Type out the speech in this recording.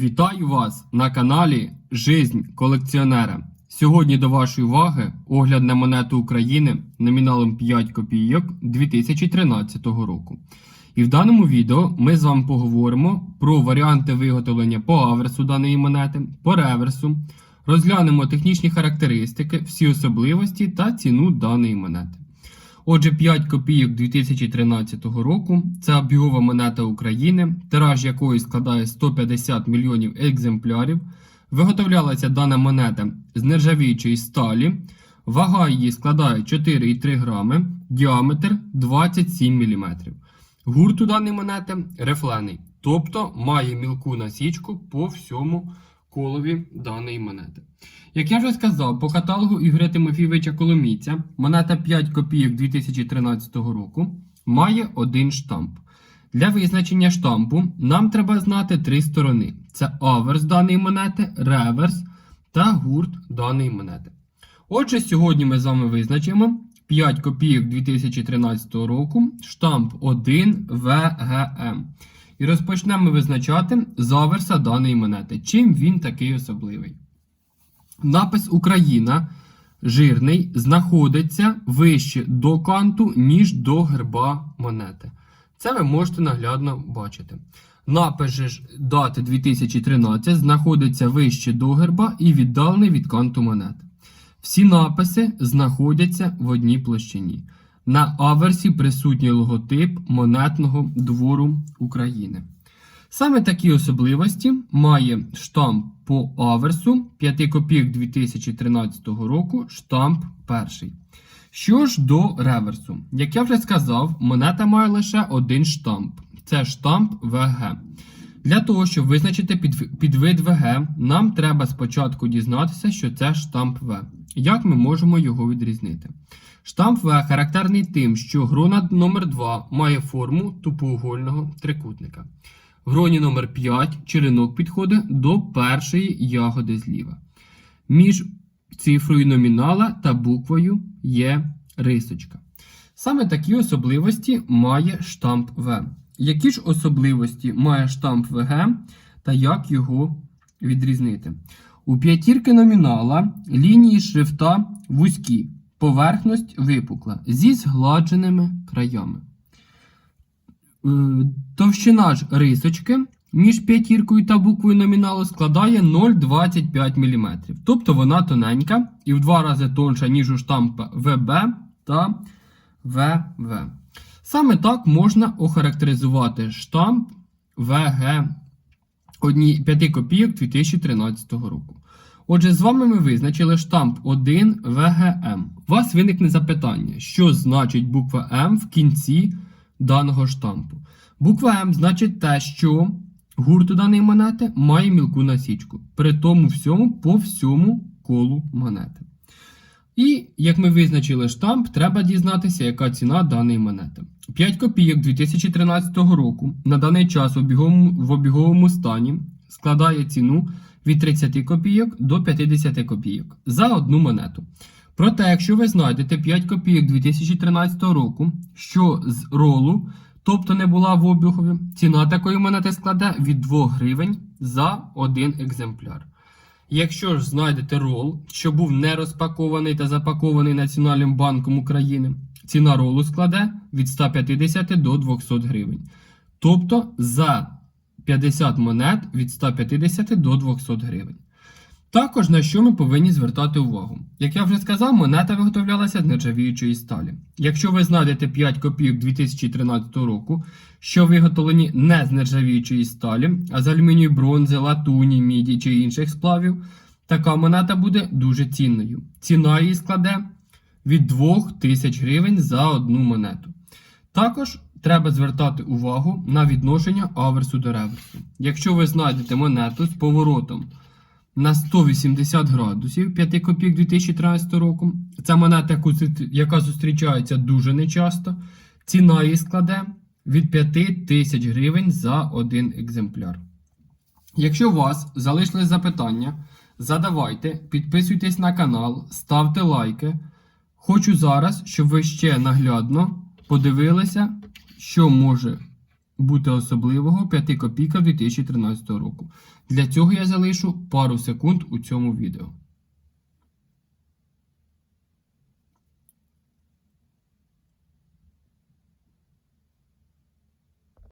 Вітаю вас на каналі Жизнь колекціонера. Сьогодні до вашої уваги огляд на монету України номіналом 5 копійок 2013 року. І в даному відео ми з вами поговоримо про варіанти виготовлення по аверсу даної монети, по реверсу, розглянемо технічні характеристики, всі особливості та ціну даної монети. Отже, 5 копійок 2013 року це обігова монета України, тираж якої складає 150 мільйонів екземплярів. Виготовлялася дана монета з нержавіючої сталі. Вага її складає 4,3 грами, діаметр 27 мм. Гурт у даної монети рефлений, тобто має мілку насічку по всьому колові даної монети. Як я вже сказав, по каталогу Ігоря Тимофійовича Коломійця монета 5 копійок 2013 року має один штамп. Для визначення штампу нам треба знати три сторони: це аверс даної монети, реверс та гурт даної монети. Отже, сьогодні ми з вами визначимо 5 копійок 2013 року, штамп 1 ВГМ. І розпочнемо визначати з аверса даної монети. Чим він такий особливий? Напис Україна жирний знаходиться вище до канту, ніж до герба монети. Це ви можете наглядно бачити. Напис ж дати 2013 знаходиться вище до герба і віддалений від канту монети. Всі написи знаходяться в одній площині. На аверсі присутній логотип монетного двору України. Саме такі особливості має штамп по аверсу 5 копійок 2013 року, штамп перший. Що ж до реверсу, як я вже сказав, монета має лише один штамп це штамп ВГ. Для того, щоб визначити підвид ВГ, нам треба спочатку дізнатися, що це штамп В. Як ми можемо його відрізнити? Штамп В характерний тим, що грона номер 2 має форму тупоугольного трикутника. В гроні номер 5 черенок підходить до першої ягоди зліва. Між цифрою номінала та буквою є рисочка. Саме такі особливості має штамп В. Які ж особливості має штамп ВГ та як його відрізнити? У п'ятірки номінала лінії шрифта вузькі, поверхність випукла зі згладженими краями. Е, Товщина ж рисочки між п'ятіркою та буквою номіналу складає 0,25 мм. Тобто вона тоненька і в два рази тонша, ніж у штампа ВБ та ВВ. Саме так можна охарактеризувати штамп ВГ 5 копійок 2013 року. Отже, з вами ми визначили штамп 1 ВГМ. У вас виникне запитання, що значить буква М в кінці даного штампу. Буква М значить те, що гурт даної монети має мілку насічку. При тому всьому по всьому колу монети. І як ми визначили штамп, треба дізнатися, яка ціна даної монети. 5 копійок 2013 року на даний час в обіговому, стані складає ціну від 30 копійок до 50 копійок за одну монету. Проте, якщо ви знайдете 5 копійок 2013 року, що з ролу, тобто не була в обігові, ціна такої монети складе від 2 гривень за один екземпляр. Якщо ж знайдете рол, що був не розпакований та запакований Національним банком України, ціна ролу складе від 150 до 200 гривень. Тобто за 50 монет від 150 до 200 гривень. Також на що ми повинні звертати увагу. Як я вже сказав, монета виготовлялася з нержавіючої сталі. Якщо ви знайдете 5 копійок 2013 року, що виготовлені не з нержавіючої сталі, а з алюмінію бронзи, латуні, міді чи інших сплавів, така монета буде дуже цінною. Ціна її складе від 2000 гривень за одну монету. Також треба звертати увагу на відношення аверсу до реверсу. Якщо ви знайдете монету з поворотом на 180 градусів 5 копійок 2013 року. Це монета, яка зустрічається дуже нечасто. Ціна її складе від 5 тисяч гривень за один екземпляр. Якщо у вас залишились запитання, задавайте, підписуйтесь на канал, ставте лайки. Хочу зараз, щоб ви ще наглядно подивилися, що може бути особливого 5 копійка 2013 року. Для цього я залишу пару секунд у цьому відео.